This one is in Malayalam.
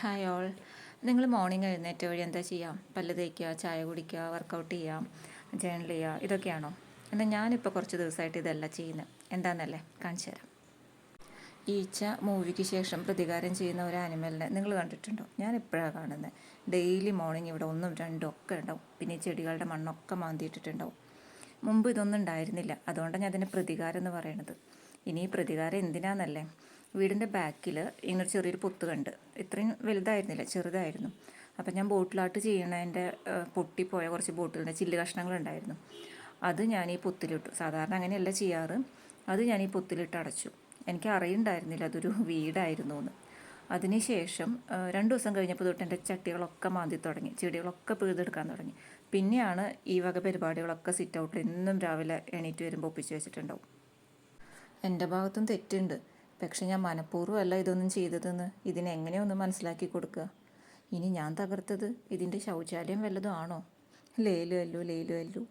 Hi all. നിങ്ങൾ മോർണിംഗ് എഴുന്നേറ്റ വഴി എന്താ ചെയ്യാം? പല്ല് തേക്കുക ചായ കുടിക്കുക വർക്കൗട്ട് ചെയ്യുക ജേണൽ ചെയ്യുക ഇതൊക്കെയാണോ? എന്നാൽ ഞാനിപ്പോൾ കുറച്ച് ദിവസമായിട്ട് ഇതല്ല ചെയ്യുന്നത്. എന്താണെന്നല്ലേ കാണിച്ചു തരാം. ഈച്ച മൂവിക്ക് ശേഷം പ്രതികാരം ചെയ്യുന്ന ഒരു ആനിമലിനെ നിങ്ങൾ കണ്ടിട്ടുണ്ടോ? ഞാൻ ഇപ്പോഴാണ് കാണുന്നത്? ഡെയിലി മോർണിംഗ് ഇവിടെ ഒന്നും രണ്ടും ഒക്കെ ഉണ്ടാവും. പിന്നെ ചെടികളുടെ മണ്ണൊക്കെ മാന്തിയിട്ടിട്ടുണ്ടാവും. മുമ്പ് ഇതൊന്നും ഉണ്ടായിരുന്നില്ല. അതുകൊണ്ടാണ് ഞാൻ അതിന് പ്രതികാരം എന്ന് പറയണത് ഇനി ഈ പ്രതികാരം എന്തിനാന്നല്ലേ? വീടിന്റെ ബാക്കിൽ ഇങ്ങനൊരു ചെറിയൊരു പൊത്ത് കണ്ട്. ഇത്രയും വലുതായിരുന്നില്ല ചെറുതായിരുന്നു. അപ്പം ഞാൻ ബോട്ടിലാട്ട് ചെയ്യണതിന്റെ പൊട്ടിപ്പോയ കുറച്ച് ബോട്ടിലിന്റെ ചില്ല് കഷ്ണങ്ങളുണ്ടായിരുന്നു. അത് ഞാൻ ഈ പൊത്തിലിട്ടു. സാധാരണ അങ്ങനെയല്ല ചെയ്യാറ്. അത് ഞാൻ ഈ പൊത്തിലിട്ട് അടച്ചു. എനിക്ക് അറിയണ്ടായിരുന്നില്ല അതൊരു വീടായിരുന്നു എന്ന് അതിനുശേഷം രണ്ട് ദിവസം കഴിഞ്ഞപ്പോൾ തൊട്ട് എന്റെ ചട്ടികളൊക്കെ മാന്തി തുടങ്ങി. ചെടികളൊക്കെ പിഴുതെടുക്കാൻ തുടങ്ങി. പിന്നെയാണ് ഈ വക പരിപാടികളൊക്കെ സിറ്റ് ഔട്ടിൽ എന്നും രാവിലെ എണീറ്റ് വരുമ്പോൾ ഒപ്പിച്ച് വെച്ചിട്ടുണ്ടാവും. എന്റെ ഭാഗത്തും തെറ്റുണ്ട്. പക്ഷെ ഞാൻ മനഃപൂർവമല്ല ഇതൊന്നും ചെയ്തതെന്ന് ഇതിനെങ്ങനെയൊന്ന് മനസ്സിലാക്കി കൊടുക്കുക? ഇനി ഞാൻ തകർത്തത് ഇതിന്റെ ശൗചാലയം വല്ലതും ആണോ? ലേലു അല്ലു ലേലു അല്ലു.